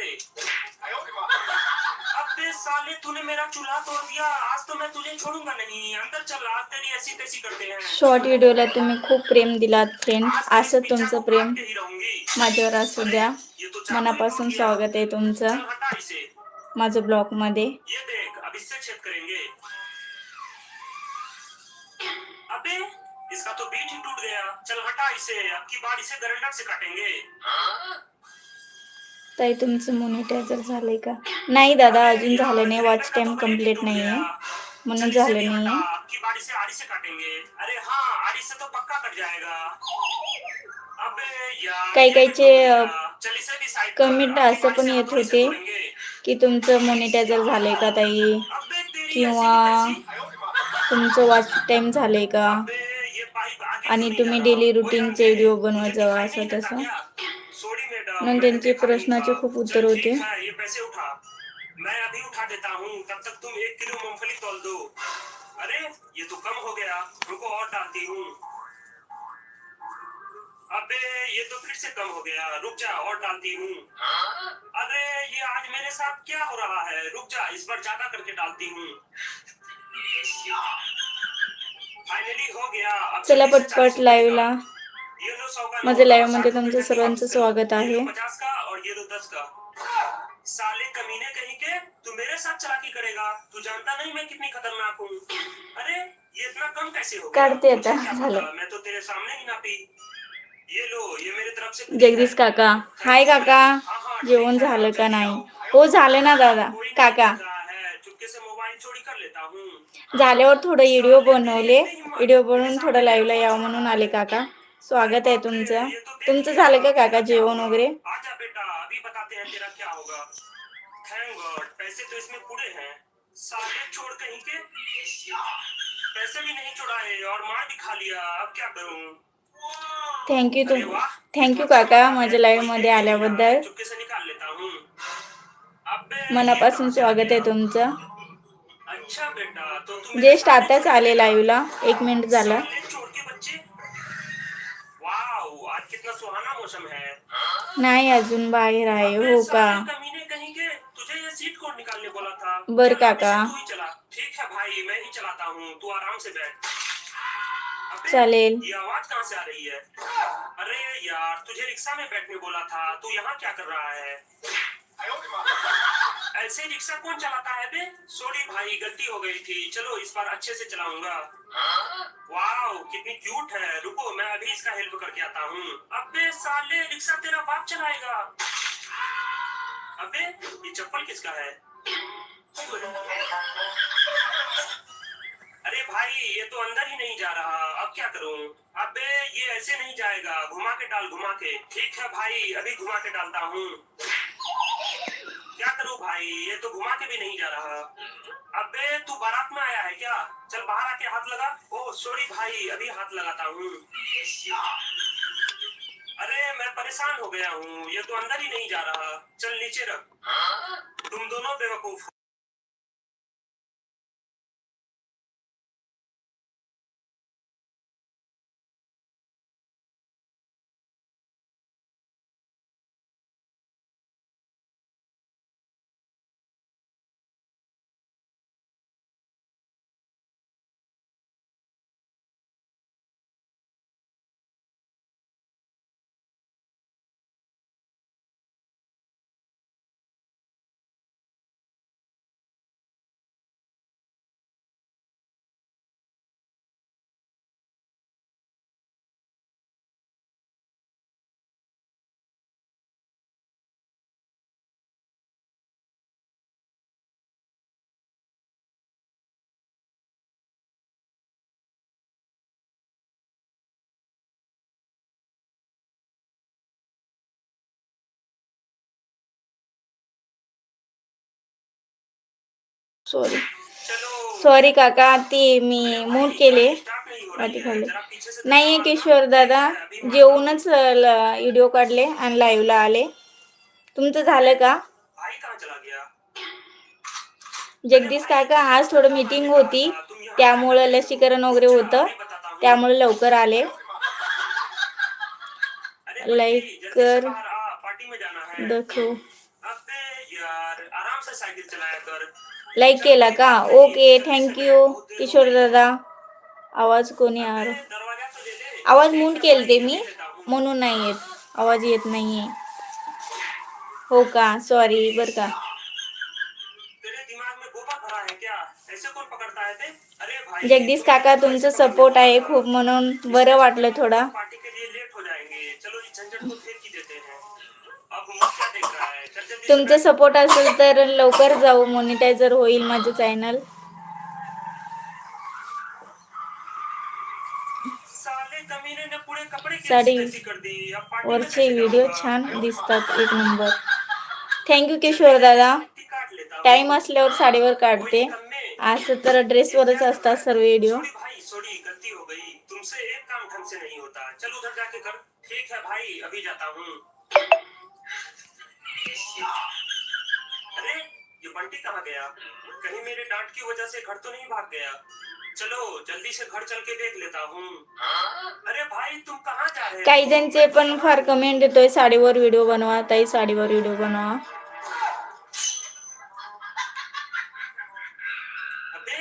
दे। अबे साले तूने मेरा चूल्हा तोड़ दिया। आज तो मैं तुझे छोड़ूंगा नहीं। अंदर चल आज तेरी ऐसी तैसी करते हैं शॉर्ट व्हिडिओला तुम्ही खूप प्रेम दिलात फ्रेंड असं तुमचं प्रेम. माझ्यावर असू द्या. मनापासून। स्वागत आहे तुमचं. माझं ब्लॉगमध्ये ये देख अब इसका तो बीट ही टूट गया। चल हटा इसे। अब की बार इसे गरंडक से काटेंगे। ताई तुमचं मॉनिटायझर झालंय का? नाही दादा अजून झालं नाही. वॉच टाइम कंप्लीट नाही आहे म्हणून झालं नाही आहे. हाँ काही काहीचे, कमेंट असं पण येत होते। की तुमचं मॉनिटायझर झालंय का ताई? किंवा। तुमचं वॉच टाइम झालंय का? आणि तुम्ही डेली? रुटीनचे व्हिडिओ बनवत जावा असं तसं? म्हणून त्यांचे प्रश्नाचे खूप उत्तर होते. है, ये पैसे उठा। मैं अभी उठा देता हूँ तब तक तुम एक किलो मूंगफली तोल दो। अरे ये तो कम हो गया रुको और डालती हूँ। अबे ये तो फिर से कम हो गया रुक जा और डालती हूँ। अरे ये आज मेरे साथ क्या हो रहा है? रुक जा इस बार ज़्यादा करके डालती हूँ। फाइनली हो गया चला पटपट 40 लाईव्हला ये लो सौ माझ्या लाईव्हमध्ये तुमचं सर्वांचं स्वागत आहे. साले कमीने कहीं के तू मेरे साथ चालाकी करेगा तू जानता नहीं मैं कितनी खतरनाक हूँ अरे ये इतना कम कैसे हो करते था मुझे मैं तो तेरे सामने ही ना पी ये लो ये मेरे तरफ से जगदीश काका. हाय काका. जेवण झालं का नाही? हो झालं ना दादा. काका. चुपके से मोबाइल चोरी कर लेता हूँ झाल्यावर थोडं व्हिडिओ बनवले. व्हिडिओ बनवून थोडं लाईव्हला यावं म्हणून आले काका. स्वागत आहे तुमचं. तुमचं झालं का काका जेवण वगैरे? आजा बेटा अभी बताते हैं तेरा क्या होगा। थैंक गॉड पैसे तो इसमें पूरे हैं। साले छोड़ कहीं के? पैसे भी नहीं चुराए और मार भी खा लिया। अब क्या करूं? थँक्यू तुम थँक्यू काका माझ्या लाईव्हमध्ये आल्याबद्दल. मनापासून स्वागत आहे तुमचं. सामने आताच आले लाईव्हला एक मिनिट झालं. नाही अजून बाहेर आहे हो का। बर काका। बैठ। चले आवाज़ कहाँ से आ रही है? अरे यार तुझे रिक्शा में बैठने बोला था तू यहाँ क्या कर रहा है? ऐसे रिक्शा कौन चलाता है बे? सॉरी भाई, गलती हो गई थी। चलो, इस बार अच्छे से चलाऊँगा। वाह कितनी क्यूट है। रुको, मैं अभी इसका हेल्प करके आता हूँ। अबे, साले, रिक्शा तेरा बाप चलाएगा। अबे, ये चप्पल किसका है? अरे भाई, ये तो अंदर ही नहीं जा रहा। अब क्या करूँ? अबे, ये ऐसे नहीं जाएगा। घुमा के डाल, घुमा के। ठीक है भाई, अभी घुमा के डालता हूँ। भाई, ये तो घुमा के भी नहीं जा रहा। अबे, तू बारात में आया है क्या? चल बाहर आके हाथ लगा। ओ सॉरी भाई, अभी हाथ लगाता हूँ। अरे, मैं परेशान हो गया हूँ। ये तो अंदर ही नहीं जा रहा। चल नीचे रख। तुम दोनों बेवकूफ़ सॉरी सॉरी काका ती मी मूड केले. वाटी खाल्ले. नाही किशोर दादा जेवूनच व्हिडिओ काढले आणि लाईव्हला आले. तुमचं झालं का? जगदीश काका आज थोडं मीटिंग होती. त्यामुळं लसीकरण वगैरे होतं. त्यामुळे लवकर आले. से कर. देखो लाईक केला का? ओके थँक्यू किशोर दादा. आवाज कोणी आर? आवाज मूंट केलते मी म्हणून नाही येत. आवाज येत नाहीये. हो का? सॉरी बर का. जगदीश काका तुमचं सपोर्ट आहे खूप म्हणून बरं वाटलं थोडा. तुमचं सपोर्ट असेल तर लवकर जाऊ. मॉनिटायझर होईल माझं चॅनल साडी वरचे व्हिडिओ? छान दिसतात. एक नंबर थँक्यू किशोर दादा। टाइम असल्यावर साडीवर काढते. असं तर ड्रेसवरच असतात सर्व व्हिडिओ हो गई. तुमसे एक काम ढंग से नहीं होता. चल उधर जाके कर. ठीक है भाई अभी जाता हूँ. अरे ये बंटी कहाँ गया कहीं मेरे डांट की वजह से घर तो नहीं भाग गया चलो जल्दी से घर चल के देख लेता हूँ अरे भाई तुम कहाँ जा रहे हो काही जणचे पण फार कमेंट येतोय साडीवर व्हिडिओ बनवा ताई साडीवर व्हिडिओ बनवा अबे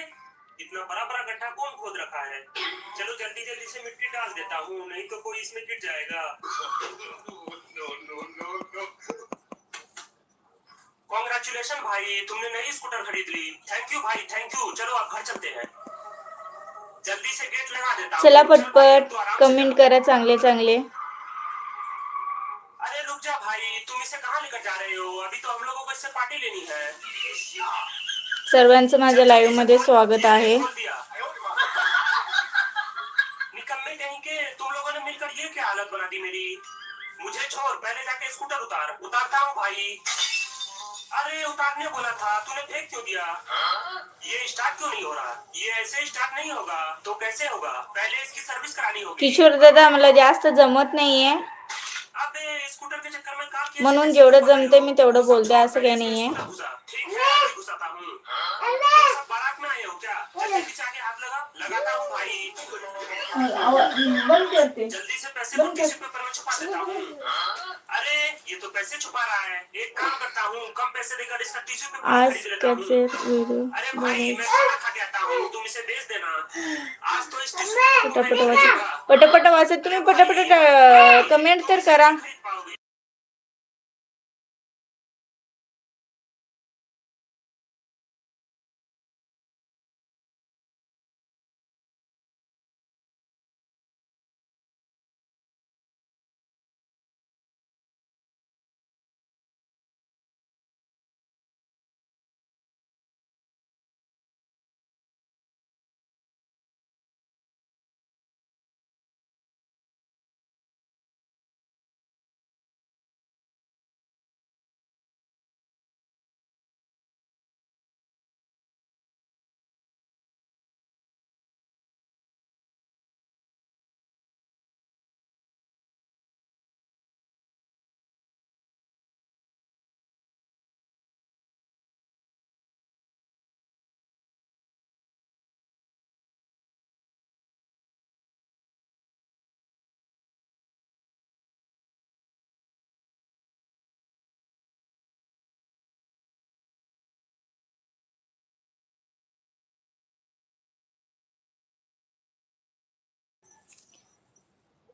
इतना बड़ा बड़ा गड्ढा कौन खोद रखा है चलो जल्दी जल्दी से मिट्टी डाल देता हूँ नहीं तो कोई इसमें गिर जाएगा कॉन्ग्रेचुलेशन भाई। तुमने नई स्कूटर खरीद ली। थैंक यू भाई। थैंक यू चलो आप घर चलते हैं। जल्दी से गेट लगा देता चला पटपट। कमेंट। करा चांगले चांगले। अरे रुक जा भाई। तुम इसे कहाँ लेकर जा रहे हो? अभी तो हम लोगों को इससे पार्टी लेनी है। सर्वांचं माझ्या लाईव्ह मध्ये स्वागत आहे. निकम्मे कहीं तुम लोगों ने मिलकर ये क्या हालत बना दी मेरी? मुझे छोड़ पहले जाके स्कूटर उतार। उतारता हूँ भाई। अरे उतारने बोला था तूने फेंक क्यों दिया? ये स्टार्ट क्यों नहीं हो रहा? ये ऐसे स्टार्ट नहीं होगा तो कैसे होगा? पहले इसकी सर्विस करानी होगी। किशोर दादा मतलब जास्त जमत नाहीये म्हणून जेवढं जमते मी तेवढं बोलते असं काही नाहीये जल्दी से पैसे पेपर में छुपा देता हूँ। पैसे छुपा रहा है। एक काम करता हूँ कम पैसे देकर इसका टिश्यू पेपर आज व्हिडिओ अरे भाई मैं खाना खा के आता हूँ तुम इसे बेच देना। आज तो इस टिश्यू पटापट मैं वाचा बेचूंगा। पटापट वाचा तुम्ही पटापट कमेंट तर करा।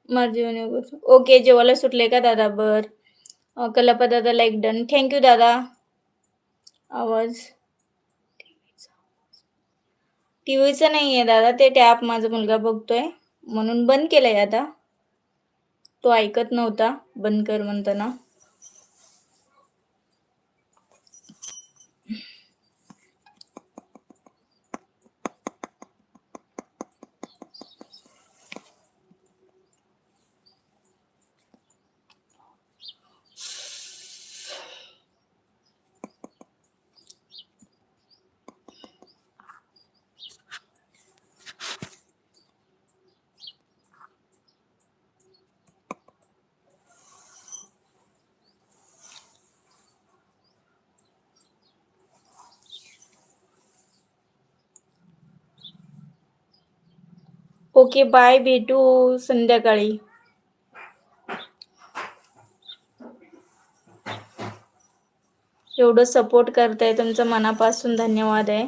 माझी ओके जेवायला सुटले का दादा? बर. अं, दादा लाईक डन थँक्यू दादा. आवाज. टी व्हीचं नाही आहे दादा ते टॅप माझा मुलगा बघतोय. म्हणून बंद केलंय आता. तो ऐकत नव्हता. बंद कर म्हणताना. ओके बाय भेटू संध्याकाळी. एवढं सपोर्ट करताय तुमचं मनापासून धन्यवाद आहे.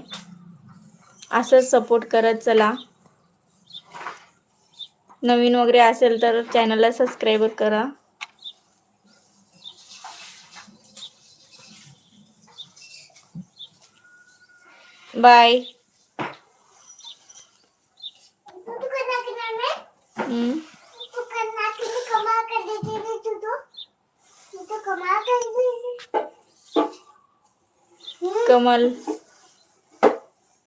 असंच सपोर्ट करत चला. नवीन वगैरे असेल तर चॅनलला सबस्क्राईब करा. Bye mal